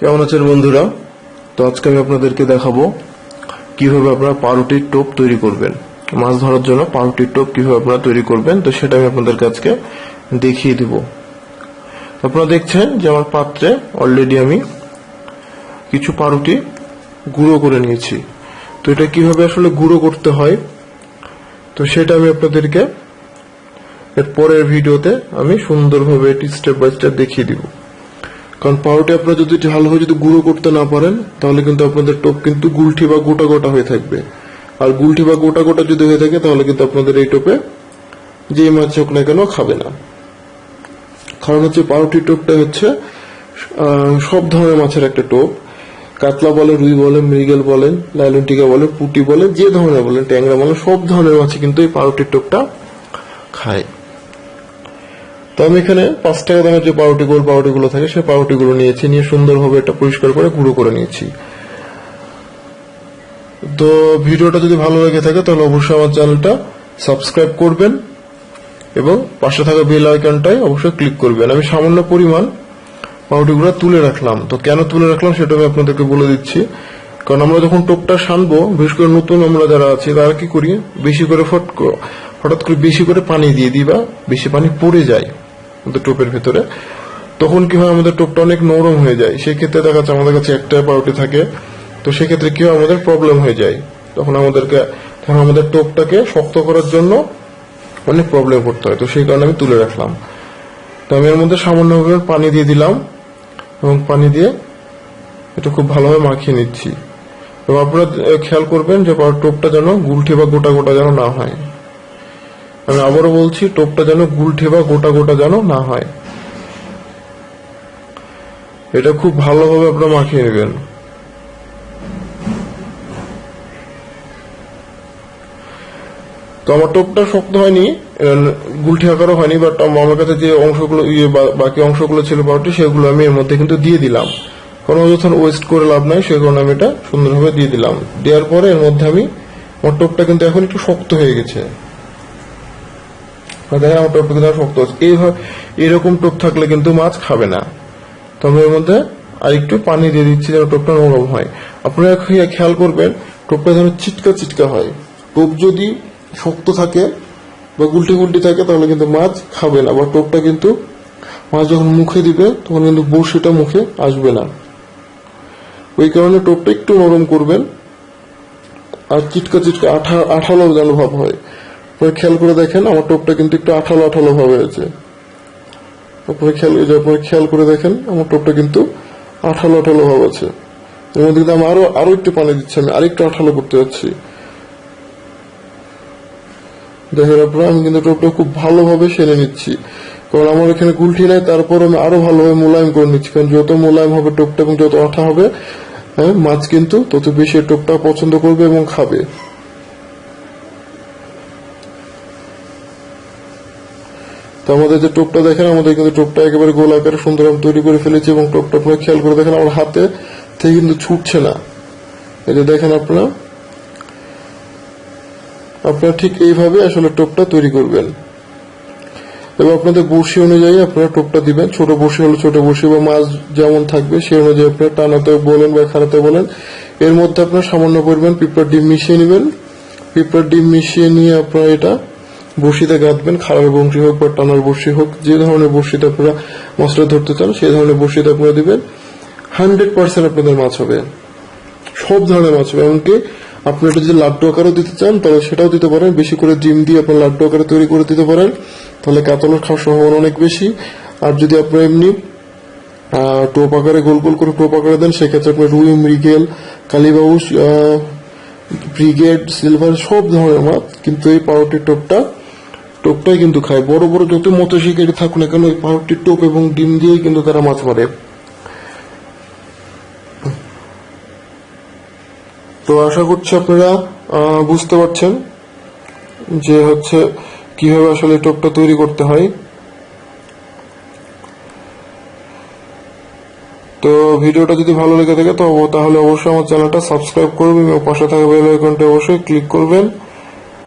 কেমন আছেন বন্ধুরা? তো আজকে আমি আপনাদেরকে দেখাবো কীভাবে আপনারা পাউরুটির টোপ তৈরি করবেন। মাছ ধরার জন্য পাউরুটির টোপ কীভাবে আপনারা তৈরি করবেন, তো সেটা আমি আপনাদেরকে আজকে দেখিয়ে দিব। আপনারা দেখছেন যে আমার পাত্রে অলরেডি আমি কিছু পাউরুটি গুঁড়ো করে নিয়েছি। তো এটা কীভাবে আসলে গুঁড়ো করতে হয়, তো সেটা আমি আপনাদেরকে এর পরের ভিডিওতে আমি সুন্দরভাবে এটি স্টেপ বাই স্টেপ দেখিয়ে দিব। কারণ পাউরুটি আপনারা যদি ভালোভাবে যদি গুঁড়ো করতে না পারেন, তাহলে কিন্তু আপনাদের টোপ কিন্তু গুলঠি বা গোটা গোটা হয়ে থাকবে। আর গুলঠি বা গোটা গোটা যদি হয়ে থাকে, তাহলে কিন্তু আপনাদের এই টোপে যে মাছ হোক না কেন খাবে না। কারণ হচ্ছে পাউরুটির টোপটা হচ্ছে সব ধরনের মাছের একটা টোপ। কাতলা বলে রুই বলেন, মৃগেল বলেন, লাইলন টিকা বলেন, পুটি বলে যে ধরনের বলেন, ট্যাংরা বলেন, সব ধরনের মাছ কিন্তু এই পাউরুটির টোপটা খায়। তো আমি এখানে পাঁচ টাকা দামের যে পাউরুটি গোল পাউরুটি গুলো থাকে, সেই পাউরুটি গুলো নিয়েছি, নিয়ে সুন্দরভাবে এটা পরিষ্কার করে গুঁড়ো করে নিয়েছি। তো ভিডিওটা যদি ভালো লেগে থাকে, তাহলে অবশ্যই আমার চ্যানেলটা সাবস্ক্রাইব করবেন এবং পাশে থাকা বেল আইকনটাই অবশ্যই ক্লিক করবেন। আমি সামান্য পরিমাণ পাউরুটিগুলো তুলে রাখলাম। তো কেন তুলে রাখলাম সেটা আমি আপনাদেরকে বলে দিচ্ছি। কারণ আমরা যখন টোপটা সানবো, বিশেষ করে নতুন আমরা যারা আছি, তারা কি করি? বেশি করে ফট হঠাৎ করে বেশি করে পানি দিয়ে দিই বা বেশি পানি পড়ে যায়। আমাদের টোপের ভেতরে, তখন কি হয় আমাদের টোপটা অনেক নরম হয়ে যায়। সেক্ষেত্রে দেখা যাচ্ছে আমাদের কাছে একটা পাউরুটি থাকে, তো সেক্ষেত্রে কি হয় আমাদের প্রবলেম হয়ে যায়। তখন আমাদেরকে, তখন আমাদের টোপটাকে শক্ত করার জন্য অনেক প্রবলেম করতে হয়, তো সেই কারণে আমি তুলে রাখলাম। তো আমি এর মধ্যে সামান্যভাবে পানি দিয়ে দিলাম এবং পানি দিয়ে এটা খুব ভালোভাবে মাখিয়ে নিচ্ছি। এবং আপনারা খেয়াল করবেন যে টোপটা যেন গুলঠে বা গোটা গোটা যেন না হয়। আমি আবারও বলছি, টোপটা যেন গুলঠে বা গোটা গোটা যেন না হয়। এটা খুব ভালোভাবে আপনারা মাখিয়ে নেবেন। তো আমার টোপটা শক্ত হয়নি গুলঠি আকারও হয়নি বাট আমার কাছে যে অংশগুলো ইয়ে বাকি অংশগুলো ছিল পাউডারটি, সেগুলো আমি এর মধ্যে কিন্তু দিয়ে দিলাম। কোনো যখন ওয়েস্ট করে লাভ নাই সেই কারণে আমি এটা সুন্দরভাবে দিয়ে দিলাম। দেওয়ার পরে এর মধ্যে আমি, আমার টোপটা কিন্তু এখন একটু শক্ত হয়ে গেছে। দেখেন আমার কিন্তু এখন শক্ত হচ্ছে এরকম টোপ থাকলে কিন্তু মাছ খাবে না। তো এর মধ্যে আর একটু পানি দিয়ে দিচ্ছি যেন টোপটা নরম হয়। আপনারা খেয়াল করবেন টোপটা যেন চিটকা চিটকা হয়। টোপ যদি শক্ত থাকে বা গুলটি গুলটি থাকে, তাহলে কিন্তু মাছ খাবে না। বা টোপটা কিন্তু মাছ যখন মুখে দিবে, তখন কিন্তু বড়শিটা মুখে আসবে না। ওই কারণে টোপটা একটু নরম করবেন। আর চিটকা চিটকা আঠা, আঠালো যেন ভাব হয়। আপনারা খেয়াল করে দেখেন, আমার টোপটা কিন্তু একটু আঠালো আঠালো ভাব হয়েছে। আপনারা খেয়াল আপনারা খেয়াল করে দেখেন, আমার টোপটা কিন্তু আঠালো আঠালো ভাব আছে। এর কিন্তু আমি আরও আরও একটু পানি দিচ্ছি, আমি আরেকটু আঠালো করতে যাচ্ছি। দেখেন আপনারা, আমি কিন্তু টোপটা খুব ভালোভাবে সেরে নিচ্ছি। কারণ আমার এখানে গুলঠি নাই, তারপর আমি আরও ভালোভাবে মোলায়েম করে নিচ্ছি। কারণ যত মোলায়েম হবে টোপটা এবং যত আঠা হবে হ্যাঁ মাছ কিন্তু তত বেশি টোপটা পছন্দ করবে এবং খাবে। তো আমাদের যে টোপটা দেখেন, আমাদের কিন্তু টোপটা একেবারে গোল আকারে সুন্দর আমি তৈরি করে ফেলেছি এবং টোপটা আপনারা খেয়াল করে দেখেন, আমার হাতে থেকে কিন্তু ছুটছে না। যে দেখেন আপনারা আপনারা ঠিক এইভাবে আসলে টোপটা তৈরি করবেন। এবং আপনাদের বড়শি অনুযায়ী আপনারা টোপটা দিবেন, ছোট বড়শি হলে ছোট বড়শি বা মাছ যেমন থাকবে, সেই অনুযায়ী আপনারা টানাতে বলেন বা খাড়াতে বলেন। এর মধ্যে আপনারা সামান্য পরিমাণ পিঁপড়ার ডিম মিশিয়ে নেবেন। পিঁপড়ার ডিম মিশিয়ে নিয়ে আপনারা এটা বড়শিতে গাঁথবেন খাড়ার বংশী হোক বা টানার বড়শি হোক, যে ধরনের বড়শিতে আপনারা মাছটা ধরতে চান, সেই ধরনের বড়শিতে আপনারা দিবেন। হান্ড্রেড পার্সেন্ট আপনাদের মাছ হবে। সব ধরনের মাছ হবে, এমনকি আপনি এটা যদি লাড্ডু আকারও দিতে চান, তাহলে সেটাও দিতে পারেন। বেশি করে ডিম দিয়ে আপনার লাড্ডু আকারে তৈরি করে দিতে পারেন, তাহলে কাতলের খাওয়ার সম্ভাবনা অনেক বেশি। আর যদি আপনি এমনি টোপ আকারে গোল গোল করে টোপ আকারে দেন, সেক্ষেত্রে আপনার রুই, মৃগেল, কালীবাউস ব্রিগেড, সিলভার, সব ধরনের মাছ, কিন্তু এই পাউরুটির টোপটা টোপটাই কিন্তু খায়। বড় বড় যত মতো শিকারি থাকুক না কেন, এই পাউরুটির টোপ এবং ডিম দিয়েই কিন্তু তারা মাছ মারে। তো আশা করছি আপনারা বুঝতে পারছেন যে হচ্ছে কীভাবে আসলে টোপটা তৈরি করতে হয়। তো ভিডিওটা যদি ভালো লেগে থাকে, তো তাহলে অবশ্যই আমার চ্যানেলটা সাবস্ক্রাইব করবেন এবং পাশে থাকা বেল আইকনটা অবশ্যই ক্লিক করবেন।